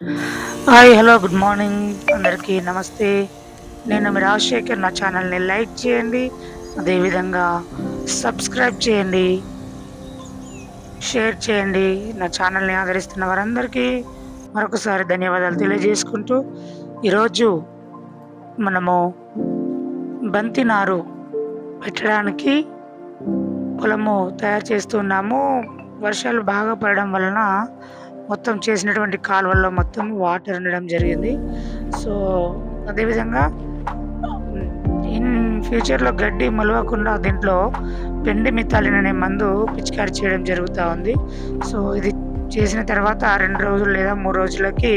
Hi hello good morning. అందరికీ నమస్తే. నేను మీ రాజశేఖర్. నా ఛానల్ని లైక్ చేయండి. అదేవిధంగా సబ్స్క్రైబ్ చేయండి. షేర్ చేయండి. నా ఛానల్ని ఆదరిస్తున్న వారందరికీ మరొకసారి ధన్యవాదాలు తెలియజేసుకుంటూ ఈరోజు మనము బంతి నారు పెట్టడానికి పొలము తయారు చేస్తున్నాము వర్షాలు బాగా పడడం వలన మొత్తం చేసినటువంటి కాలువల్లో మొత్తం వాటర్ ఉండడం జరిగింది. సో అదేవిధంగా ఇన్ ఫ్యూచర్లో గడ్డి మొలవకుండా దీంట్లో పెండి మిత్తాలిన్ అనే మందు పిచికారి చేయడం జరుగుతూ ఉంది. సో ఇది చేసిన తర్వాత రెండు రోజులు లేదా మూడు రోజులకి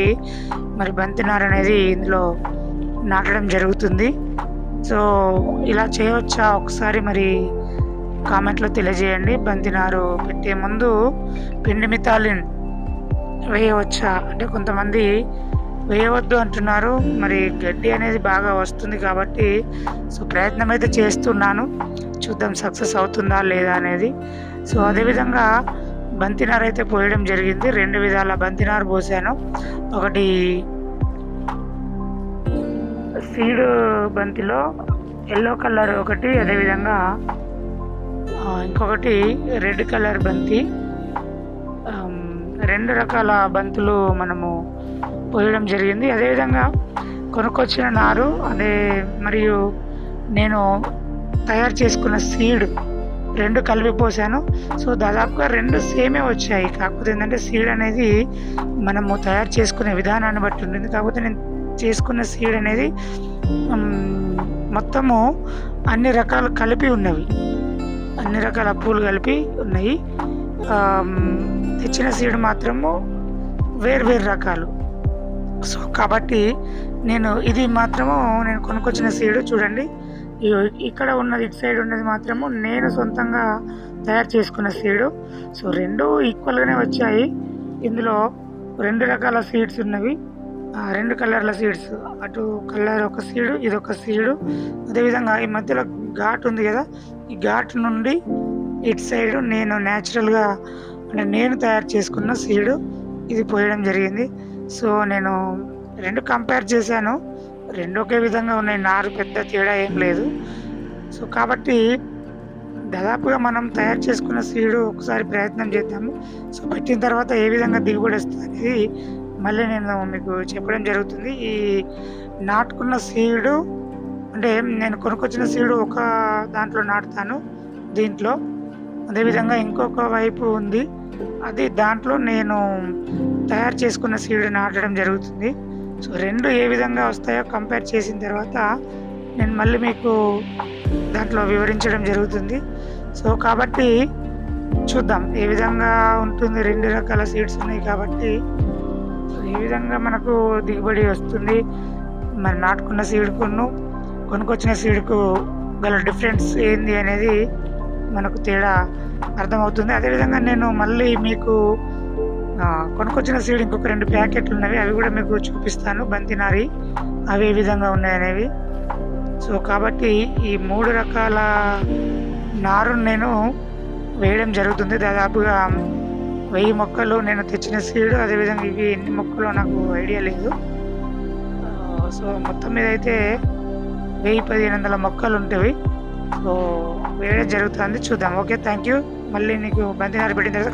మరి బంతినార అనేది ఇందులో నాటడం జరుగుతుంది. సో ఇలా చేయవచ్చా? ఒకసారి మరి కామెంట్లో తెలియజేయండి. బంతినారు పెట్టే ముందు పిండి మితాలిన్ వేయవచ్చా? అంటే కొంతమంది వేయవద్దు అంటున్నారు. మరి గడ్డి అనేది బాగా వస్తుంది కాబట్టి సో ప్రయత్నం అయితే చేస్తున్నాను. చూద్దాం సక్సెస్ అవుతుందా లేదా అనేది. సో అదేవిధంగా బంతినారు అయితే పోయడం జరిగింది. రెండు విధాల బంతినారు పోసాను. ఒకటి సీడ్ బంతిలో ఎల్లో కలర్ ఒకటి అదేవిధంగా ఇంకొకటి రెడ్ కలర్ బంతి. రెండు రకాల బంతులు మనము పోయడం జరిగింది. అదేవిధంగా కొనుక్కొచ్చిన నారు అదే మరియు నేను తయారు చేసుకున్న సీడ్ రెండు కలిపి పోసాను. సో దాదాపుగా రెండు సేమే వచ్చాయి. కాకపోతే ఏంటంటే సీడ్ అనేది మనము తయారు చేసుకునే విధానాన్ని బట్టి ఉంటుంది. కాకపోతే నేను చేసుకున్న సీడ్ అనేది మొత్తము అన్ని రకాలు కలిపి ఉన్నవి. అన్ని రకాల పూలు కలిపి ఉన్నాయి. తెచ్చిన సీడ్ మాత్రము వేరు వేరు రకాలు. సో కాబట్టి నేను ఇది మాత్రము నేను కొనుక్కొచ్చిన సీడ్ చూడండి. ఇక్కడ ఉన్నది ఇటు సైడ్ ఉన్నది మాత్రము నేను సొంతంగా తయారు చేసుకున్న సీడు. సో రెండు ఈక్వల్గానే వచ్చాయి. ఇందులో రెండు రకాల సీడ్స్ ఉన్నవి. రెండు కలర్ల సీడ్స్. అటు కలర్ ఒక సీడు ఇది ఒక సీడు. అదేవిధంగా ఈ మధ్యలో ఘాట్ ఉంది కదా. ఈ ఘాట్ నుండి ఇటు సైడ్ నేను న్యాచురల్గా అంటే నేను తయారు చేసుకున్న సీడు ఇది పోయడం జరిగింది. సో నేను రెండు కంపేర్ చేశాను. రెండు ఒకే విధంగా ఉన్నాయి. నారు పెద్ద తేడా ఏం లేదు. సో కాబట్టి దాదాపుగా మనం తయారు చేసుకున్న సీడు ఒకసారి ప్రయత్నం చేద్దాము. సో పెట్టిన తర్వాత ఏ విధంగా దిగుబడి వస్తుంది అనేది మళ్ళీ నేను మీకు చెప్పడం జరుగుతుంది. ఈ నాటుకున్న సీడు అంటే నేను కొనుక్కొచ్చిన సీడు ఒక దాంట్లో నాటుతాను దీంట్లో. అదేవిధంగా ఇంకొక వైపు ఉంది. అది దాంట్లో నేను తయారు చేసుకున్న సీడ్ని నాటడం జరుగుతుంది. సో రెండు ఏ విధంగా వస్తాయో కంపేర్ చేసిన తర్వాత నేను మళ్ళీ మీకు దాంట్లో వివరించడం జరుగుతుంది. సో కాబట్టి చూద్దాం. ఏ విధంగా ఉంటుంది రెండు రకాల సీడ్స్ ఉన్నాయి కాబట్టి. ఏ విధంగా మనకు దిగుబడి వస్తుంది. మరి నాటుకున్న సీడ్కును కొనుక్కొచ్చిన సీడ్కు గల డిఫరెన్స్ ఏంది అనేది మనకు తేడా అర్థమవుతుంది. అదేవిధంగా నేను మళ్ళీ మీకు కొనుక్కొచ్చిన సీడ్ ఇంకొక రెండు ప్యాకెట్లు ఉన్నవి అవి కూడా మీకు చూపిస్తాను. బంతినారి అవి ఏ విధంగా ఉన్నాయనేవి సో కాబట్టి ఈ మూడు రకాల నారును నేను వేయడం జరుగుతుంది. దాదాపుగా వెయ్యి మొక్కలు నేను తెచ్చిన సీడ్ అదేవిధంగా ఇవి ఎన్ని మొక్కలు నాకు ఐడియా లేదు. సో మొత్తం మీద అయితే వెయ్యి పదిహేను వందల మొక్కలు ఉంటాయి సో వేరే జరుగుతుంది చూద్దాం. ఓకే థ్యాంక్ యూ మళ్ళీ నీకు బంతినారు పెట్టిన తర్వాత